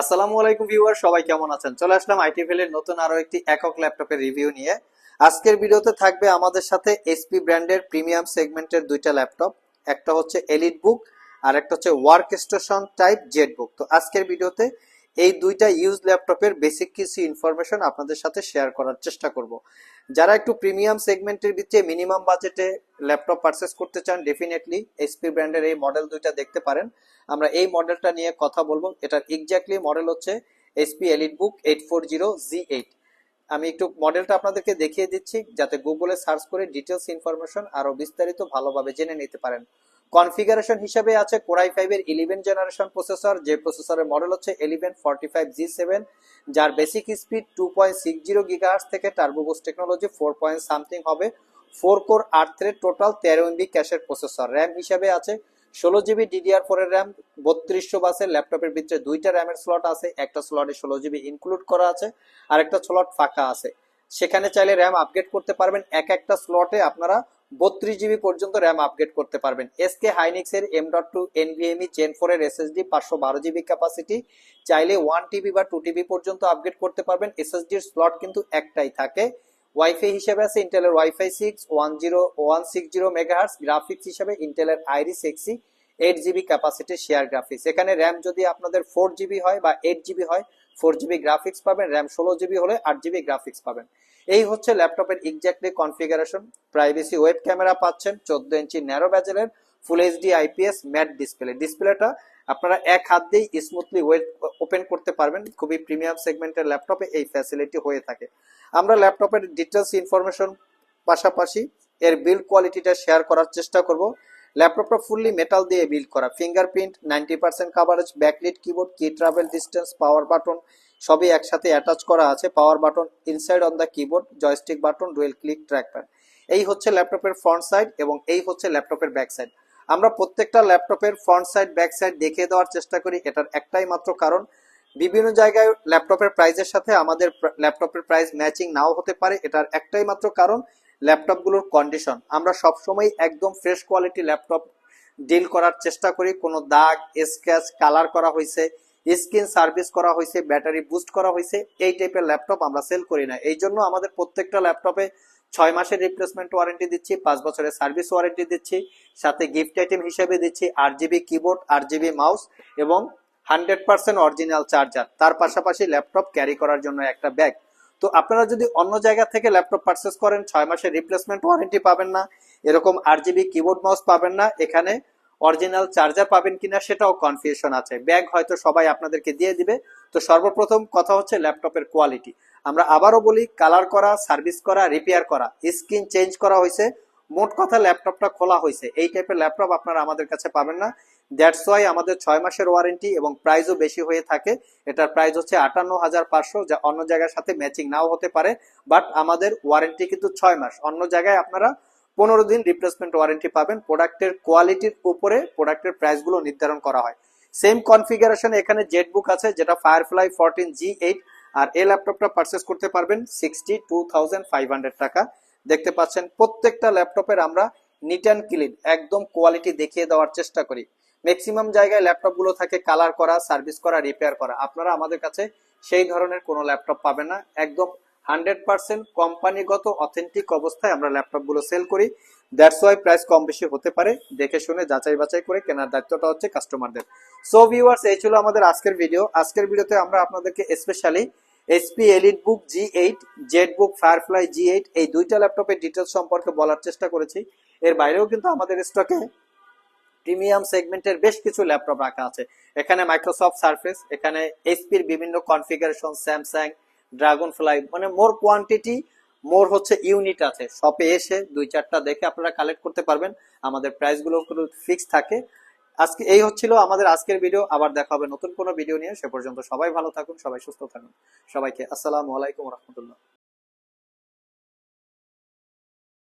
আসসালামু আলাইকুম ভিউয়ার, সবাই কেমন আছেন? চলে আসলাম আইটি এর নতুন আরও একটি একক ল্যাপটপের রিভিউ নিয়ে। আজকের ভিডিওতে থাকবে আমাদের সাথে এসপি ব্র্যান্ডের প্রিমিয়াম সেগমেন্টের দুইটা ল্যাপটপ। একটা হচ্ছে এলিট বুক আর একটা হচ্ছে work station type Z book তো আজকের ভিডিওতে এই দুইটা ইউজ ল্যাপটপের বেসিক কিছু ইনফরমেশন আপনাদের সাথে শেয়ার করার চেষ্টা করব। যারা একটু প্রিমিয়াম সেগমেন্টের ভিতরে মিনিমাম বাজেটে ল্যাপটপ পারচেস করতে চান ডেফিনেটলি এসপি ব্র্যান্ডের এই মডেল দুইটা দেখতে পারেন। আমরা এই মডেলটা নিয়ে কথা বলব। এটার এক্স্যাক্টলি মডেল হচ্ছে SP elite book eight four zero G eight আমি একটু মডেলটা আপনাদেরকে দেখিয়ে দিচ্ছি, যাতে গুগলে সার্চ করে ডিটেলস ইনফরমেশন আরও বিস্তারিত ভালোভাবে জেনে নিতে পারেন। কনফিগারেশন হিসেবে আছে কোরাই ফাইভের ইলেভেন জেনারেশন প্রসেসর, যে প্রসেসরের মডেল হচ্ছে eleven forty five G seven, যার basic speed two point six zero gigahertz থেকে turbo boost technology four point something হবে। ফোর কোর আট থ্রেড টোটাল তেরো এমবি ক্যাশের প্রসেসর র্যাম হিসাবে আছে ষোলো জিবি ডিডিআর ফোর এর র্যাম বত্রিশশো বাসের ল্যাপটপের ভিতরে দুইটা র্যামের স্লট আছে, একটা স্লটে ষোলো জিবি ইনক্লুড করা আছে আর একটা স্লট ফাঁকা আছে। সেখানে চাইলে র্যাম আপগ্রেড করতে পারবেন। এক একটা স্লটে আপনারা বত্রিশ জিবি পর্যন্ত র্যাম আপগ্রেড করতে পারবেন। এসকে হাইনিক্স এর M dot two NVMe gen four এর এসএসডি পাঁচশো বারো জিবি ক্যাপাসিটি চাইলে ওয়ান টিবি বা টু টিবি পর্যন্ত আপগ্রেড করতে পারবেন। এসএসডির স্লট কিন্তু একটাই থাকে। ওয়াইফাই হিসেবে আছে ইন্টেলের wifi six one zero one six zero megahertz graphics হিসেবে ইন্টেলের Iris Xe eight GB capacity share graphics এখানে র্যাম যদি আপনাদের ফোর জিবি হয় বা এইট জিবি হয় ফোর জিবি গ্রাফিক্স পাবেন, র্যাম ষোলো জিবি হলে আট জিবি গ্রাফিক্স পাবেন। এই হচ্ছে ল্যাপটপের exactly configuration privacy web camera পাচ্ছেন, চোদ্দ ইঞ্চি narrow ব্যাজেলের full HD IPS matte display ডিসপ্লেটা আপনারা এক হাত দিয়েই স্মুথলি ওয়েব ওপেন করতে পারবেন। খুবই প্রিমিয়াম সেগমেন্টের ল্যাপটপে এই ফ্যাসিলিটি হয়ে থাকে। আমরা ল্যাপটপের ডিটেলস ইনফরমেশন পাশাপাশি এর বিল্ড কোয়ালিটিটা শেয়ার করার চেষ্টা করব। ল্যাপটপটা ফুললি মেটাল দিয়ে বিল্ড করা। Fingerprint ninety percent coverage backlit keyboard key travel distance power button সবই একসাথে অ্যাটাচ করা আছে power button inside on the keyboard joystick button dual click trackpad এই হচ্ছে ল্যাপটপের ফ্রন্ট সাইড এবং এই হচ্ছে ল্যাপটপের ব্যাক সাইড আমরা প্রত্যেকটা ল্যাপটপের ফ্রন্ট সাইড ব্যাক সাইড দেখিয়ে দেওয়ার চেষ্টা করি, এটার একটাই মাত্র কারণ, বিভিন্ন জায়গায় ল্যাপটপের প্রাইজের সাথে আমাদের ল্যাপটপের প্রাইস ম্যাচিং নাও হতে পারে, এটার একটাই মাত্র কারণ ল্যাপটপগুলোর কন্ডিশন আমরা সবসময় একদম ফ্রেশ কোয়ালিটি ল্যাপটপ ডিল করার চেষ্টা করি, কোনো দাগ স্ক্যাচ কালার করা হয়েছে স্ক্রিন সার্ভিস করা হয়েছে, ব্যাটারি বুস্ট করা হয়েছে, এই টাইপের ল্যাপটপ আমরা সেল করি না। এই জন্য আমাদের প্রত্যেকটা ল্যাপটপে ছয় মাসের রিপ্লেসমেন্ট ওয়ারেন্টি দিচ্ছি, পাঁচ বছরের সার্ভিস ওয়ারেন্টি দিচ্ছি, সাথে গিফট আইটেম হিসেবে দিচ্ছি আট জিবি কিবোর্ড আট জিবি মাউস এবং হান্ড্রেড পার্সেন্ট অরিজিনাল চার্জার তার পাশাপাশি ল্যাপটপ ক্যারি করার জন্য একটা ব্যাগ তো আপনারা যদি অন্য জায়গা থেকে ল্যাপটপ পারচেস করেন, ছয় মাসের রিপ্লেসমেন্ট ওয়ারেন্টি পাবেন না, এরকম আট জিবি কিবোর্ড মাউস পাবেন না, এখানে অরিজিনাল চার্জার পাবেন কিনা সেটাও কনফিউশন আছে। ব্যাগ হয়তো সবাই আপনাদেরকে দিয়ে দিবে। তো সর্বপ্রথম কথা হচ্ছে ল্যাপটপের কোয়ালিটি আমরা আবারও বলি কালার করা সার্ভিস করা রিপেয়ার করা স্ক্রিন চেঞ্জ করা হয়েছে। মোট কথা ল্যাপটপটা খোলা হয়েছে। এই টাইপের ল্যাপটপ আপনারা আমাদের কাছে পাবেন না। দ্যাটস ওয়াই আমাদের ছয় মাসের ওয়ারেন্টি এবং প্রাইসও বেশি হয়ে থাকে। এটার প্রাইস হচ্ছে আটান্ন হাজার পাঁচশো, যা অন্য জায়গার সাথে ম্যাচিং নাও হতে পারে। বাট আমাদের ওয়ারেন্টি কিন্তু ছয় মাস। অন্য জায়গায় আপনারা পনেরো দিন রিপ্লেসমেন্ট ওয়ারেন্টি পাবেন। প্রোডাক্টের কোয়ালিটির উপরে প্রোডাক্টের প্রাইসগুলো নির্ধারণ করা হয়। সেম কনফিগারেশন এখানে জেট বুক আছে, যেটা ফায়ারফ্লাই ফোরটিন জি এইট আর এই ল্যাপটপটা পারচেস করতে পারবেন sixty two thousand five hundred টাকা। দেখতে পাচ্ছেন, প্রত্যেকটা ল্যাপটপের আমরা নিট অ্যান্ড ক্লিন একদম কোয়ালিটি দেখিয়ে দেওয়ার চেষ্টা করি। ম্যাক্সিমাম জায়গায় ল্যাপটপগুলো থাকে কালার করা সার্ভিস করা রিপেয়ার করা। আপনারা আমাদের কাছে সেই ধরনের কোনো ল্যাপটপ পাবেন না। একদম হান্ড্রেড পার্সেন্ট কোম্পানিগত অথেন্টিক অবস্থায় আমরা ল্যাপটপগুলো সেল করি। দ্যাটস ওয়াই প্রাইস কম বেশি হতে পারে। দেখে শুনে যাচাই বাছাই করে কেনার দায়িত্বটা হচ্ছে কাস্টমারদের সো ভিউয়ার্স এই ছিল আমাদের আজকের ভিডিও আজকের ভিডিওতে আমরা আপনাদেরকে specially SP elite book G eight Z book Firefly G eight এই দুইটা ল্যাপটপের ডিটেলস সম্পর্কে বলার চেষ্টা করেছি। এর বাইরেও কিন্তু আমাদের স্টকে প্রিমিয়াম সেগমেন্টের বেশ কিছু ল্যাপটপ রাখা আছে। এখানে মাইক্রোসফট সার্ফেস এখানে এইচপির বিভিন্ন কনফিগারেশন স্যামসাং ড্রাগন ফ্লাই মানে মোর কোয়ান্টিটি মোর হচ্ছে ইউনিট আছে। শপে এসে দুই চারটা দেখে আপনারা কালেক্ট করতে পারবেন। আমাদের প্রাইসগুলো ফিক্স থাকে। আজকে এই হচ্ছিল আমাদের আজকের ভিডিও আবার দেখা হবে নতুন কোনো ভিডিও নিয়ে। সে পর্যন্ত সবাই ভালো থাকুন, সবাই সুস্থ থাকুন। সবাইকে আসসালামু আলাইকুম রহমতুল্লাহ।